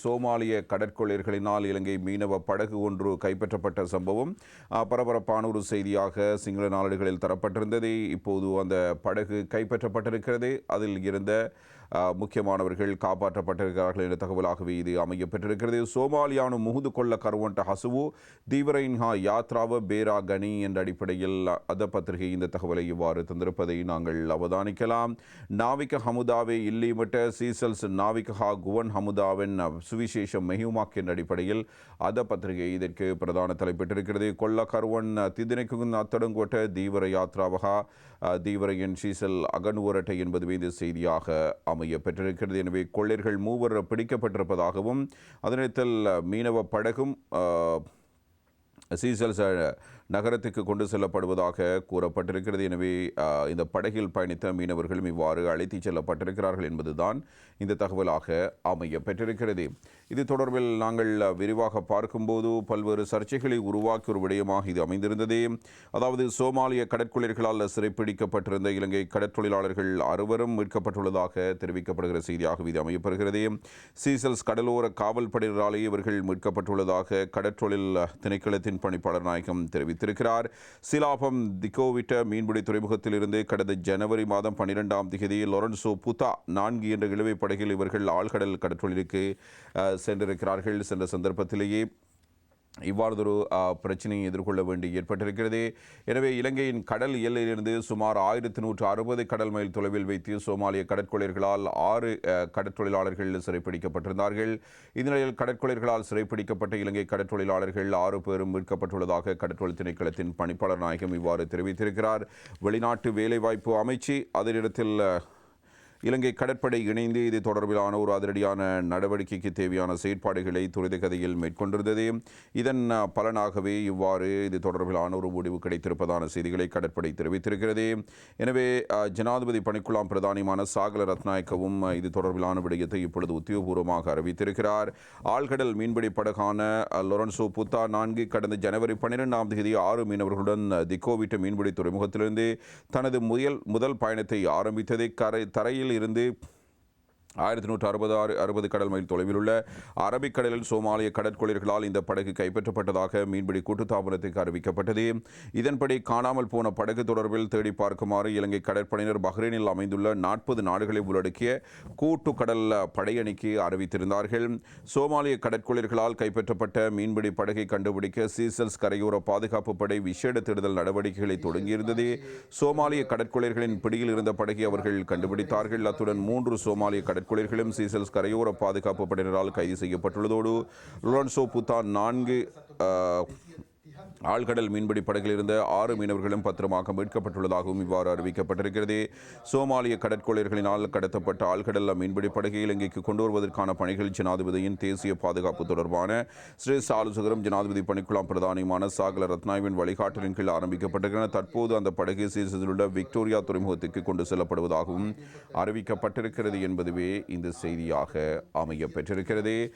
சோமாலிய கடற்கொள்ளையர்களினால் இலங்கை மீனவ படகு ஒன்று கைப்பற்றப்பட்ட சம்பவம் பரபரப்பான ஒரு செய்தியாக சிங்கள நாளிடுகளில் தரப்பட்டிருந்தது. இப்போது அந்த படகு கைப்பற்றப்பட்டிருக்கிறது. அதில் இருந்த முக்கியமானவர்கள் காப்பாற்றப்பட்டிருக்கிறார்கள் என்ற தகவலாகவே இது அமையப்பட்டிருக்கிறது சோமாலியானு முகுது கொள்ள கருவன்ட ஹசுவு தீவிரைன்ஹா யாத்ராவ பேரா கனி என்ற அடிப்படையில் அத பத்திரிகை இந்த தகவலை இவ்வாறு தந்திருப்பதை நாங்கள் அவதானிக்கலாம். நாவிக ஹமுதாவே இல்லிமிட்ட சீசல்ஸ் நாவிக ஹா குவன் ஹமுதாவின் சுவிசேஷம் மெஹியுமாக் என்ற அடிப்படையில் அத பத்திரிகை இதற்கு பிரதான தலைப்பிட்டிருக்கிறது. கொல்ல கருவன் திதினைக்கு அத்தடங்கோட்ட தீவிர யாத்ராவகா தீவிரையின் சீசல் அகனுவரட்டை என்பதுவே இந்த செய்தியாக அமைய பெற்றிருக்கிறது. எனவே கொள்ளையர்கள் மூவர் பிடிக்கப்பட்டிருப்பதாகவும் அதனிடத்தில் மீனவ படகும் சீசல்ஸ் நகரத்துக்கு கொண்டு செல்லப்படுவதாக கூறப்பட்டிருக்கிறது. எனவே இந்த படகில் பயணித்த மீனவர்களும் இவ்வாறு அழைத்துச் செல்லப்பட்டிருக்கிறார்கள் என்பதுதான் இந்த தகவலாக அமைய பெற்றிருக்கிறது இது தொடர்பில் நாங்கள் விரிவாக பார்க்கும்போது பல்வேறு சர்ச்சைகளை உருவாக்கி ஒரு விடயமாக இது அமைந்திருந்தது. அதாவது சோமாலிய கடற்கொள்ளையர்களால் சிறைப்பிடிக்கப்பட்டிருந்த இலங்கை கடற்தொழிலாளர்கள் அறுவரும் மீட்கப்பட்டுள்ளதாக தெரிவிக்கப்படுகிற செய்தியாக இது அமையப்படுகிறது சீசல்ஸ் கடலோர காவல் படையினராலேயே இவர்கள் மீட்கப்பட்டுள்ளதாக கடற்றொழில் திணைக்களத்தின் பணிப்பாளர் நாயகம் தெரிவித்திருக்கிறார். சிலாபம் திகோவிட்ட மீன்பிடி துறைமுகத்திலிருந்து கடந்த ஜனவரி மாதம் பன்னிரெண்டாம் தேதி லொரன்சோ புதா நான்கு என்ற இழுவை படகில் இவர்கள் ஆழ்கடல் கடற்றொழிலுக்கு அஹ், சென்றிருக்கிறார்கள். சென்ற சந்தர்ப்பத்திலேயே இவ்வாறதொரு பிரச்சனையை எதிர்கொள்ள வேண்டி ஏற்பட்டிருக்கிறது. எனவே இலங்கையின் கடல் எல்லையிலிருந்து சுமார் ஆயிரத்தி நூற்று அறுபது கடல் மைல் தொலைவில் வைத்து சோமாலிய கடற்கொள்ளையர்களால் ஆறு கடற்தொழிலாளர்கள் சிறைப்பிடிக்கப்பட்டிருந்தார்கள். இந்நிலையில் கடற்கொள்ளையர்களால் சிறைப்பிடிக்கப்பட்ட இலங்கை கடற்தொழிலாளர்கள் ஆறு பேரும் மீட்கப்பட்டுள்ளதாக கடற்றொழில் திணைக்களத்தின் பணிப்பாளர் நாயகம் இவ்வாறு தெரிவித்திருக்கிறார். வெளிநாட்டு வேலைவாய்ப்பு அமைச்சு அதனிடத்தில் இலங்கை கடற்படை இணைந்து இது தொடர்பிலான ஒரு அதிரடியான நடவடிக்கைக்கு தேவையான செயற்பாடுகளை துரித கதையில் மேற்கொண்டிருந்தது. இதன் பலனாகவே இவ்வாறு இது தொடர்பிலான ஒரு முடிவு கிடைத்திருப்பதான செய்திகளை கடற்படை தெரிவித்திருக்கிறது. எனவே ஜனாதிபதி பணிக்குழாம் பிரதானியமான சாகல ரத்நாயக்கவும் இது தொடர்பிலான விடயத்தை இப்பொழுது உத்தியோகபூர்வமாக அறிவித்திருக்கிறார். ஆழ்கடல் மீன்பிடி படகான லொரன்சோ புத்தா நான்கு கடந்த ஜனவரி பன்னிரெண்டாம் தேதி ஆறு மீனவர்களுடன் திக்கோவிட்ட மீன்பிடி துறைமுகத்திலிருந்து தனது முதல் முதல் பயணத்தை ஆரம்பித்ததை. கரை தரையில் இருந்து ஆயிரத்தி நூற்று அறுபது ஆறு அறுபது கடல் மைல் தொலைவில் உள்ள அரபிக்கடலில் சோமாலிய கடற்கொள்ளையர்களால் இந்த படகு கைப்பற்றப்பட்டதாக மீன்பிடி கூட்டுத்தாபனத்துக்கு அறிவிக்கப்பட்டது. இதன்படி காணாமல் போன படகு தொடர்பில் தேடி பார்க்குமாறு இலங்கை கடற்படையினர் பஹ்ரைனில் அமைந்துள்ள நாற்பது நாடுகளை உள்ளடக்கிய கூட்டு கடல் படையணிக்கு அறிவித்திருந்தார்கள். சோமாலிய கடற்கொள்ளையர்களால் கைப்பற்றப்பட்ட மீன்பிடி படகை கண்டுபிடிக்க சீசல்ஸ் கரையோர பாதுகாப்பு படை விசேட தேடுதல் நடவடிக்கைகளை தொடங்கியிருந்தது. சோமாலிய கடற்கொள்ளையர்களின் பிடியில் இருந்த படகை அவர்கள் கண்டுபிடித்தார்கள். அத்துடன் மூன்று சோமாலிய தற்கொலைகளும் சீசல்ஸ் கரையோர பாதுகாப்பு படையினரால் கைது செய்யப்பட்டுள்ளதோடு லொரன்சோ புத்தான் நான்கு ஆழ்கடல் மீன்பிடி படகில் இருந்த ஆறு மீனவர்களும் பத்திரமாக மீட்கப்பட்டுள்ளதாகவும் இவ்வாறு அறிவிக்கப்பட்டிருக்கிறது. சோமாலிய கடற்கொள்ளையர்களினால் கடத்தப்பட்ட ஆழ்கடல் மீன்பிடி படகை இலங்கைக்கு கொண்டு வருவதற்கான பணிகள் ஜனாதிபதியின் தேசிய பாதுகாப்பு தொடர்பான ஸ்ரீ ஆலோசகரும் ஜனாதிபதி பணிக்குழாம் பிரதானியுமான சாகல ரத்னாவின் வழிகாட்டலின் கீழ் ஆரம்பிக்கப்பட்டிருக்கின்றன. தற்போது அந்த படகை சீசனில் உள்ள விக்டோரியா துறைமுகத்துக்கு கொண்டு செல்லப்படுவதாகவும் அறிவிக்கப்பட்டிருக்கிறது என்பதுவே இந்த செய்தியாக அமைய பெற்றிருக்கிறது.